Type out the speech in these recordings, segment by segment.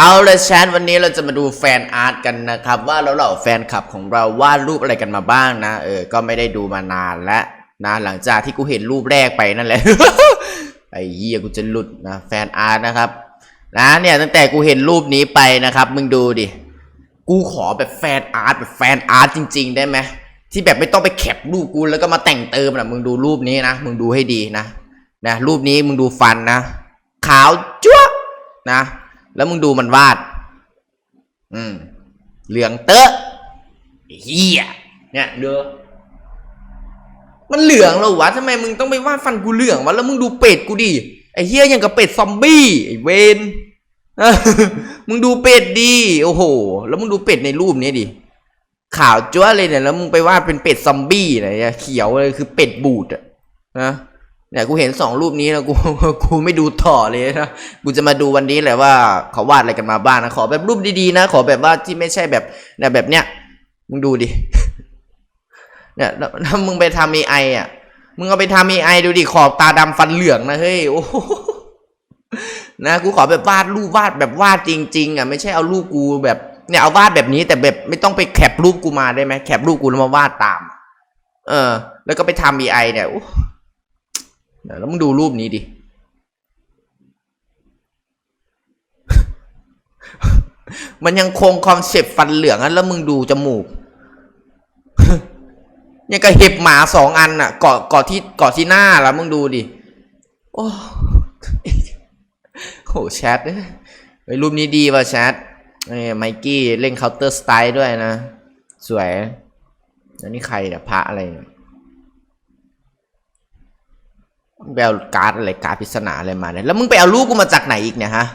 เอาเลยแชทวันนี้เราจะมาดูแฟนอาร์ตกันนะครับ ว่าแล้วเหล่าแฟนคลับของเราวาดรูปอะไรกันมาบ้างนะ เออ ก็ไม่ได้ดูมานานแล้วนะ หลังจากที่กูเห็นรูปแรกไปนั่นแหละ ไอ้เหี้ยกูจะหลุดนะแฟนอาร์ตนะครับ นะเนี่ยตั้งแต่กูเห็นรูปนี้ไปนะครับ มึงดูดิ กูขอแบบแฟนอาร์ตแบบแฟนอาร์ตจริง ๆ ได้ไหมที่แบบไม่ต้องไปแคปรูปกูแล้วก็มาแต่งเติมนะมึงดูรูปนี้นะ มึงดูให้ดีนะ นะรูปนี้มึงดูฟันนะ ขาวจั๊วนะ แล้วมึงดูมันวาด อืม เหลืองเตอะเฮียเนี่ยด้อมันเหลืองแล้ววะทำไมมึงต้องไปวาดฟันกูเหลืองวะแล้วมึงดูเป็ดกูดิไอ้เฮียยังกับเป็ดซอมบี้ไอ้เวนมึงดูเป็ดดีโอ้โห แล้วมึงดูเป็ดในรูปนี้ดิขาวจ้วเลยเนี่ยแล้วมึงไปวาดเป็นเป็ดซอมบี้อะไรเนี่ยเขียวเลยคือเป็ดบูดอะนะ เนี่ยกูเห็นสองรูปนี้แล้วกูกูไม่ดูต่อเลยนะกูจะมาดูวันนี้แหละว่าเขาวาดอะไรกันมาบ้างนะขอแบบรูปดีๆนะ ขอแบบว่าที่ไม่ใช่แบบเนี่ยแบบเนี้ยมึงดูดิเนี่ยแล้วถ้ามึงไปทำเอไออะมึงเอาไปทำเอไอดูดิขอบตาดำฟันเหลืองนะเฮ้ยโอ้โหนะกูขอแบบวาดรูปวาดแบบวาดจริง ๆ อะ ไม่ใช่เอารูปกูแบบเนี่ยเอาวาดแบบนี้แต่แบบไม่ต้องไปแคปรูปกูมาได้ไหมแคปรูปกูแล้วมาวาดตาม เออ แล้วก็ไปทำเอไอเนี่ย แล้วมึงดูรูปนี้ดิ มันยังคงคอนเซปต์ฟันเหลืองอะแล้วมึงดูจมูกยังกับเห็บหมาสองอันอะเกาะเกาะที่เกาะที่หน้าแล้วมึงดูดิ โอ้โหแชทเอ้ยเฮ้ยรูปนี้ดีว่ะแชทเอ้ยไมกี้เล่นเคาน์เตอร์สไตล์ด้วยนะ สวย แล้วนี่ใครเนี่ยพระอะไรเนี่ย ไปเอาการ์ดอะไรการ์ดปริศนาอะไรมาเนี่ยแล้วมึงไปเอาลูกกูมาจากไหนอีกเนี่ยฮะ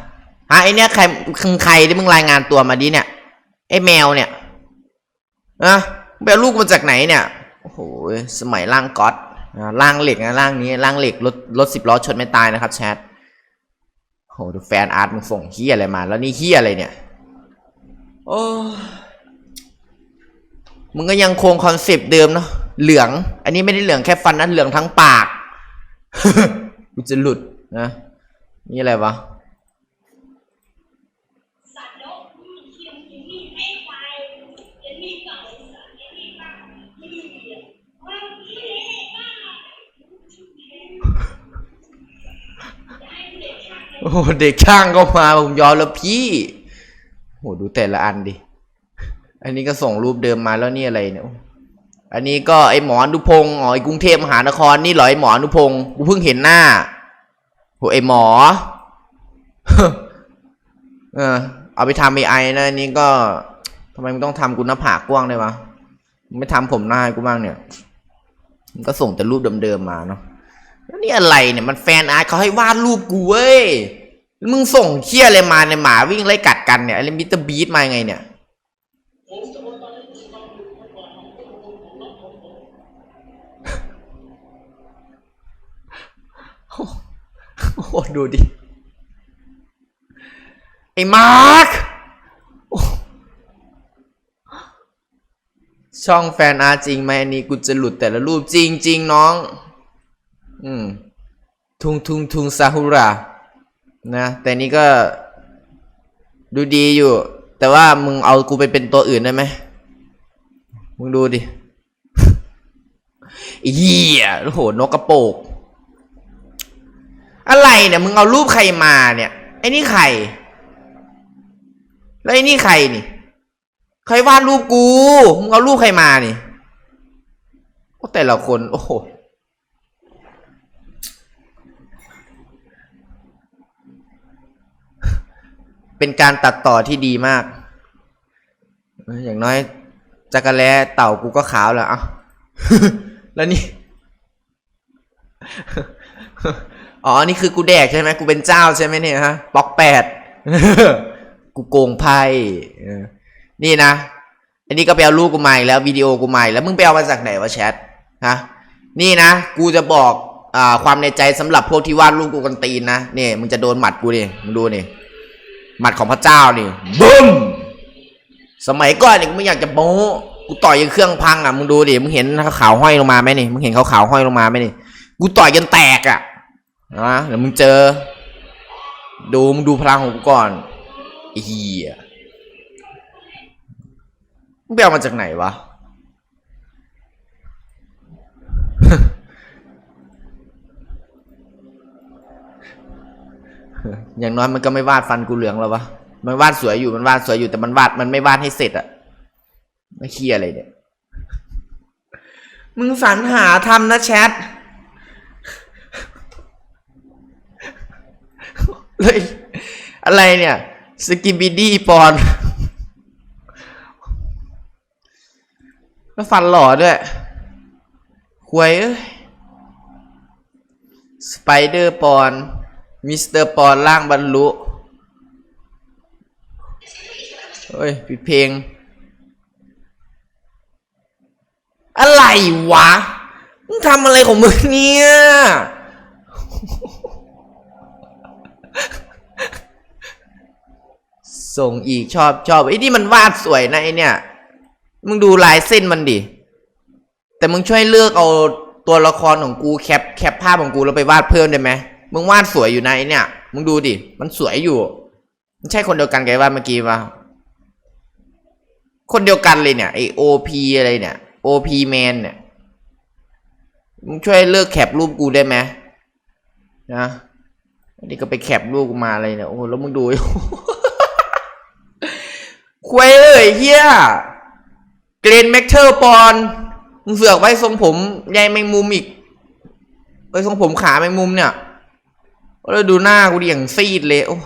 ฮะไอเนี่ยใครคือใครที่มึงรายงานตัวมาดิเนี่ยไอแมวเนี่ยอะไปเอาลูกมาจากไหนเนี่ยโอ้โหสมัยร่างก๊อตร่างเหล็กนะร่างนี้ร่างเหล็กรถรถสิบล้อชนไม่ตายนะครับแชทโหดูแฟนอาร์ตมึงส่งเฮียอะไรมา แล้วนี่เฮียอะไรเนี่ยโอ้มึงก็ยังคงคอนเซปต์เดิมเนาะเหลือง อันนี้ไม่ได้เหลืองแค่ฟันนะเหลืองทั้งปาก กูจะหลุดนะ นี่อะไรวะโอ้เด็กช่างก็มาผมยอมแล้วพี่โหดูแต่ละอันดิ อันนี้ก็ส่งรูปเดิมมาแล้วนี่อะไรเนี่ย อันนี้ก็ไอหมออนุพงศ์อ๋อไอกรุงเทพมหานครนี่เหรอไอหมออนุพงศ์กูเพิ่งเห็นหน้าโหไอหมอ เออ เอาไปทำไอไอนะอันนี้ก็ทำไมมึงต้องทำกูหน้าผากกว้างเลยวะมึงไม่ทำผมหน้ากูบ้างเนี่ยมึงก็ส่งแต่รูปเดิมๆมาเนาะแล้วนี่อะไรเนี่ยมันแฟนอาร์ตเขาให้วาดรูปกูเว้ยมึงส่งเคี้ยอะไรมาเนี่ยหมาวิ่งไล่กัดกันเนี่ยอะไอ้มิสเตอร์บีทมาไงเนี่ย โหดูดิ ไอ้มาร์คช่องแฟนอาจริงไหมอันนี้กูจะหลุดแต่ละรูปจริงจริงน้อง อืม ทุงทุงทุงซาฮุระนะ แต่นี่ก็ดูดีอยู่ แต่ว่ามึงเอากูไปเป็นตัวอื่นได้ไหมมึงดูดิเหี้ยโอ้โห นกกระโปก อะไรเนี่ยมึงเอารูปใครมาเนี่ยไอ้นี่ใคร แล้วไอ้นี่ใครนี่ใครวาดรูปกูมึงเอารูปใครมานี่โอ้แต่ละคน โอ้โหเป็นการตัดต่อที่ดีมาก อย่างน้อยจักรแล้เต่ากูก็ขาวแล้วอ้าแล้วนี่ อ๋อ นี่คือกูแดกใช่ไหมกูเป็นเจ้าใช่ไหมเนี่ยฮะบล็อกแปดกูโกงไพ่นี่นะ อันนี้ก็ไปเอารูปกูมาอีกแล้ววิดีโอกูมาอีกแล้วมึงไปเอามาจากไหนวะแชทฮะนี่นะ กูจะบอกอ่าความในใจสำหรับพวกที่วาดรูปกูกันตีนนะนี่มึงจะโดนหมัดกูดิมึงดูนี่หมัดของพระเจ้านี่บึ้มสมัยก่อนนี่กูไม่อยากจะโม้กูต่อยยังเครื่องพังอะมึงดูดิมึงเห็นเขาขาวห้อยลงมาไหมนี่มึงเห็นเขาขาวห้อยลงมาไหมนี่กูต่อยจนแตกอะ นะเดี๋ยวมึงเจอ ดูมึงดูพลังของกูก่อนไอ้เฮียมึงไปเอามาจากไหนวะอย่างน้อยมันก็ไม่วาดฟันกูเหลืองแล้ววะ มันวาดสวยอยู่ มันวาดสวยอยู่ แต่มันวาด มันไม่วาดให้เสร็จอะไม่เคียอะไรเนี่ย มึงสรรหาทำนะแชท เลยอะไรเนี่ย สกิบิดี้ปอนแล้วฟันหล่อด้วยควยเอ้ย สไปเดอร์ปอนมิสเตอร์ปอนล่างบรรลุเฮ้ยปิดเพลง อะไรวะ มึงทำอะไรของมึงเนี่ย ส่งอีกชอบชอบไอ้นี่มันวาดสวยนะไอเนี่ย มึงดูลายเส้นมันดิ แต่มึงช่วยเลือกเอาตัวละครของกูแคปแคปภาพของกูแล้วไปวาดเพิ่มได้ไหมมึงวาดสวยอยู่นะไอเนี่ย มึงดูดิ มันสวยอยู่ มันใช่คนเดียวกันไอ้วาดเมื่อกี้ปะคนเดียวกันเลยเนี่ยไอโอพีอะไรเนี่ยโอพีแมนเนี่ย มึงช่วยเลิกแคปรูปกูได้ไหมนะอันนี้ก็ไปแคปรูปกูมาอะไรเนี่ย โอ้แล้วมึงดู ควยเอ้ยเฮียเกรนแม็กเทอร์ปอนมึงเสือกไว้ทรงผมใยแมงมุมอีกไว้ทรงผมขาแมงมุมเนี่ยแล้วดูหน้ากูดิอย่างซีดเลยโอ้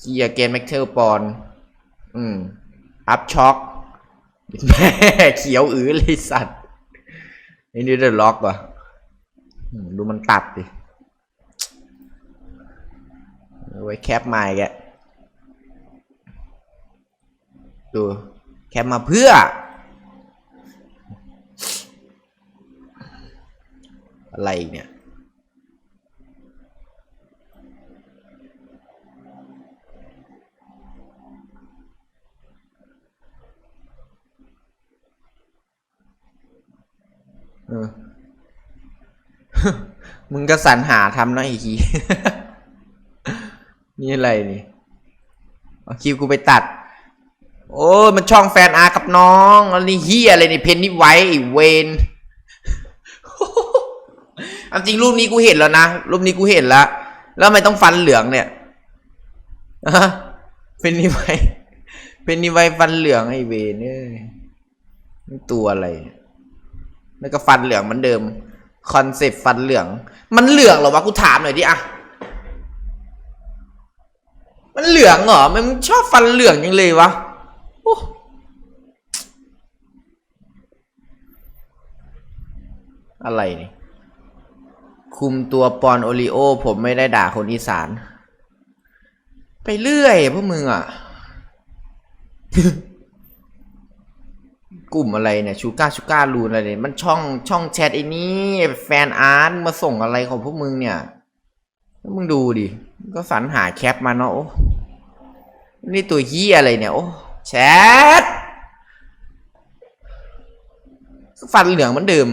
เฮียเกรนแม็กเทอร์ปอนอืมอัพช็อกแม่เขียวอื้อเลยสัตว์อ้นี่เดอะล็อกว่ะดูมันตัดดิเอาไว้แคปมาอีกแก ดูแคปมาเพื่อ อะไรเนี่ยเออมึงก็สรรหาทำนะไอ้ที นี่อะไรนี่ เอาคลิปกูไปตัด โอ้ยมันช่องแฟนอาร์กับน้องแล้วนี่เฮียอะไรนี่เพนนี่ไว้ไอเวนเอาจริงรูปนี้กูเห็นแล้วนะรูปนี้กูเห็นแล้วแล้วทำไมต้องฟันเหลืองเนี่ยอะเพนนี่ไว้เพนนี่ไว้ฟันเหลืองไอเวนเนี่ยตัวอะไรแล้วก็ฟันเหลืองเหมือนเดิมคอนเซปต์ฟันเหลือง มันเหลืองเหรอวะกูถามหน่อยดิอะมันเหลืองเหรอ มันชอบฟันเหลืองยังเลยวะ อ้อะไรนี่ คุมตัวปอนโอริโอ ผมไม่ได้ด่าคนอีสาน ไปเรื่อยพวกมึงอะ กลุ่มอะไรเนี่ยชูก้าชูก้ารูนอะไรเนี่ยมันช่องช่องแชทไอ้นี่แฟนอาร์ตมาส่งอะไรของพวกมึงเนี่ยมึงดูดิ ก็สรรหาแคปมาเนาะนี่ตัวเฮียอะไรเนี่ย โอ้ แชทฟันเหลืองเหมือนเดิม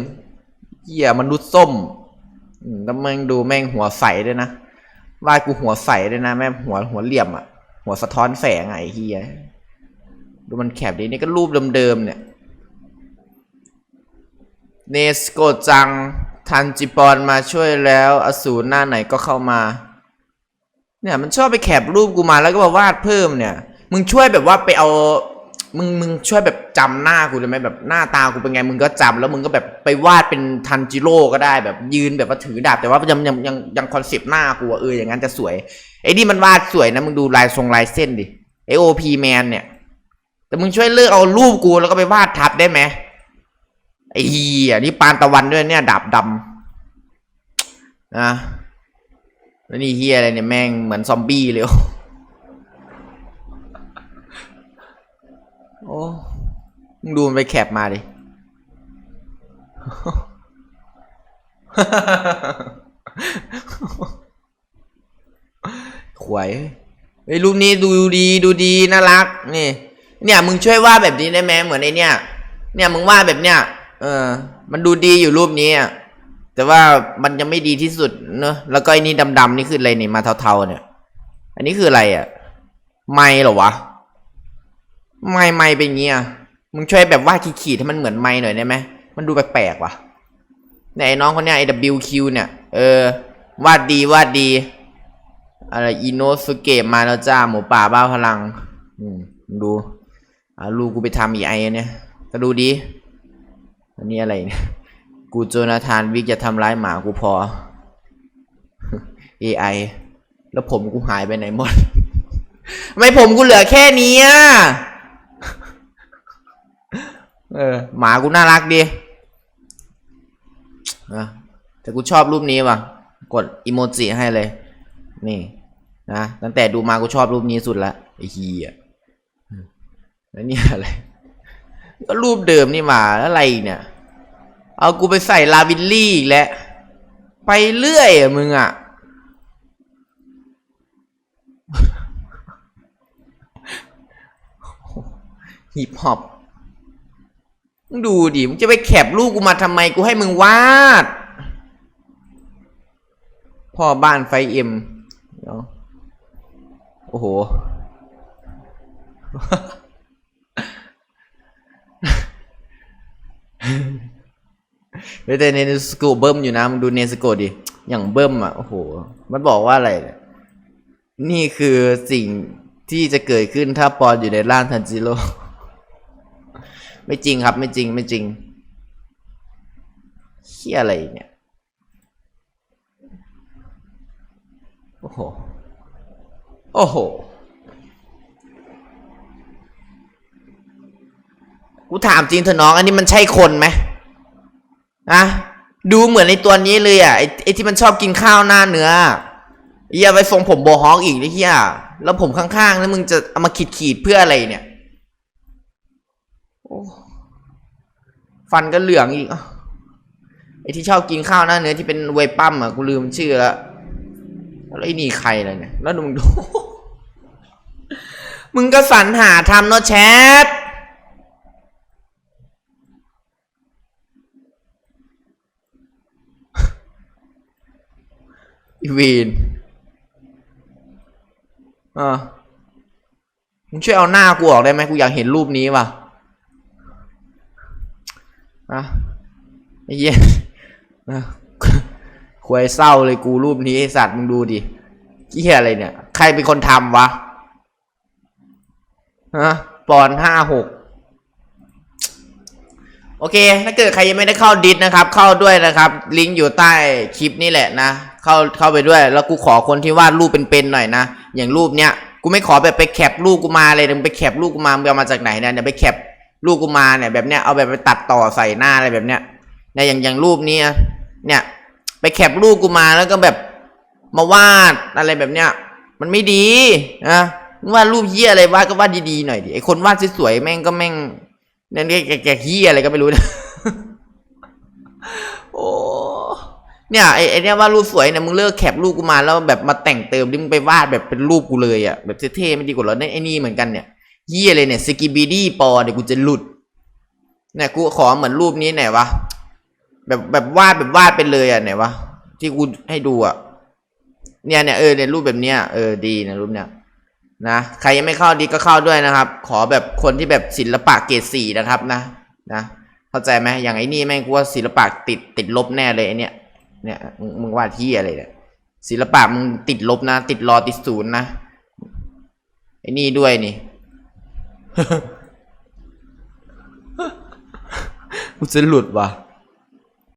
เฮียมนุษย์ส้มแล้วแม่งดูแม่งหัวใสด้วยนะวาดกูหัวใสด้วยนะแม่หัวหัวเหลี่ยมอะ หัวสะท้อนแสงไอ้เฮียดูมันแคบดินี่ก็รูปเดิมๆเนี่ยเนสโกจัง ทันจิปอนมาช่วยแล้ว อสูรหน้าไหนก็เข้ามา เนี่ยมันชอบไปแคปรูปกูมาแล้วก็มาวาดเพิ่มเนี่ย มึงช่วยแบบว่าไปเอา มึงมึงช่วยแบบจำหน้ากูได้ไหมแบบหน้าตากูเป็นไงมึงก็จำแล้วมึงก็แบบไปวาดเป็นทันจิโร่ก็ได้แบบยืนแบบว่าถือดาบแต่ว่ายังยังยังยังคอนเซปต์หน้ากูอะเอออย่างนั้นจะสวยไอ้นี่มันวาดสวยนะมึงดูลายทรงลายเส้นดิไอโอพีแมนเนี่ย แต่มึงช่วยเลือกเอารูปกูแล้วก็ไปวาดทับได้ไหมไอ้เหี้ยนี่ปานตะวันด้วยเนี่ยดาบดำนะแล้วนี่เฮียอะไรเนี่ยแม่งเหมือนซอมบี้เลย อ้มึงดูมันไปแคปมาดิ ขวยเฮ้ยรูปนี้ดูดีดูดีน่ารัก นี่ เนี่ย มึงช่วยวาดแบบนี้ได้ไหมเหมือนไอเนี่ย เนี่ยมึงวาดแบบเนี้ย เออ มันดูดีอยู่รูปนี้อะแต่ว่ามันยังไม่ดีที่สุดเนอะแล้วก็ไอ้นี่ดำๆนี่คืออะไรนี่มาเทาๆเนี่ย อันนี้คืออะไรอะ ไม่หรอวะ ไม่ไม่เป็นเงี้ยมึงช่วยแบบวาดขีดๆให้มันเหมือนไม่หน่อยได้ไหมมันดูแปลกๆว่ะเนี่ยไอ้น้องคนเนี้ยไอ้ WQ เนี่ย เออ วาดดีวาดดี อะไรอิโนสุเกะมาแล้วจ้าหมูป่าบ้าพลัง อืมดูอาลูกกูไปทำอีไอเนี่ย ก็ดูดี อันนี้อะไรเนี่ย กูโจนาธานวิกจะทำร้ายหมากูพอ AI แล้วผมกูหายไปไหนหมด ไม่ผมกูเหลือแค่นี้อะ เออ หมากูน่ารักดีอะแต่กูชอบรูปนี้ว่ะ กดอีโมจิให้เลย นี่ นะตั้งแต่ดูมากูชอบรูปนี้สุดละไอ้เฮียอืมแล้วนี่อะไร ก็รูปเดิมนี่มาแล้วอะไรเนี่ย เอากูไปใส่ลาวิลลี่อีกแล้วไปเรื่อยอะมึงอะฮิปฮอป มึงดูดิมึงจะไปแคปรูปกูมาทำไมกูให้มึงวาด พ่อบ้านไฟเอ็มเดี๋ยวโอ้โห เฮ้ยแต่เนสโกเบิ้มอยู่นะมึงดูเนสโกดิ อย่างเบิ้มอะ โอ้โห มันบอกว่าอะไรเนี่ยนี่คือสิ่งที่จะเกิดขึ้นถ้าปอนอยู่ในร่างทันจิโร่ ไม่จริงครับ ไม่จริงไม่จริงเฮียอะไรเนี่ยโอ้โหโอ้โหกูถามจริงเถอะน้อง อันนี้มันใช่คนไหมอะดูเหมือนในตัวนี้เลยอะไอ้ไอที่มันชอบกินข้าวหน้าเนื้อเฮียไปทรงผมโบฮอกอีกนะเฮียแล้วผมข้างๆแล้วมึงจะเอามาขีดขีดๆเพื่ออะไรเนี่ย ฟันก็เหลืองอีกไอที่ชอบกินข้าวหน้าเนื้อที่เป็นเวปั้มอะกูลืมชื่อล้วแล้วไอ้นี่ใครล่ะเนี่ย แล้วมึงดูมึงก็สรรหาทำเนาะแชทอีวีนอ่ามึงช่วยเอาหน้ากูออกได้ไหมกูอยากเห็นรูปนี้ว่ะ อะไอ้เยอะควยเศร้าเลยกูรูปนี้ไอสัตว์มึงดูดิเหี้ยอะไรเนี่ย ใครเป็นคนทำวะฮะปอนห้าหกโอเค ถ้าเกิดใครยังไม่ได้เข้าดิสนะครับ เข้าด้วยนะครับ ลิงก์อยู่ใต้คลิปนี่แหละนะ เข้าเข้าไปด้วย แล้วกูขอคนที่วาดรูปเป็นๆหน่อยนะ อย่างรูปเนี้ย กูไม่ขอแบบไปแคปรูปกูมาเลยมึงไปแคปรูปกูมามึงเอามาจากไหนเนี่ยเดี๋ยวไปแคป รูปกูมาเนี่ยแบบเนี้ยเอาแบบไปตัดต่อใส่หน้าอะไรแบบเนี้ยเนี่ยอย่างอย่างรูปนี้อะเนี่ย ไปแคปรูปกูมาแล้วก็แบบมาวาดอะไรแบบเนี้ย มันไม่ดีนะวาดรูปเฮียอะไรวาดก็วาดดีๆหน่อยดิไอคนวาดสวยๆแม่งก็แม่งนั่นแกแกเฮียอะไรก็ไม่รู้นะโอ้เนี่ยไอไอเนี่ยว่าดรูปสวยเนี่ยมึงเลิกแคปรูปกูมาแล้วแบบมาแต่งเติมดิมึงไปวาดแบบเป็นรูปกูเลยอะแบบเท่ๆไม่ดีกว่าเหรอเนี่ยไอนี่เหมือนกันเนี่ย เฮียเลยเนี่ยสกิบีดี้ปอเดี๋ยวกูจะหลุดเนี่ยกูขอเหมือนรูปนี้ไหนวะแบบแบบวาดแบบวาดไปเลยอะไหนวะที่กูให้ดูอะเนี่ยเนี่ยเออเนี่ยรูปแบบเนี้ยเออดีนะรูปเนี้ยนะใครยังไม่เข้าดีก็เข้าด้วยนะครับ ขอแบบคนที่แบบศิลปะเกรดสี่นะครับนะนะเข้าใจไหมอย่างไอ้นี่แม่งกูว่าศิลปะติดติดลบแน่เลยไอเนี่ยเนี่ยมึงมึงว่าที่อะไรเนี่ยศิลปะมึงติดลบนะ ติดรอติดศูนย์นะไอ้นี่ด้วยนี่ กูจะหลุดว่ะ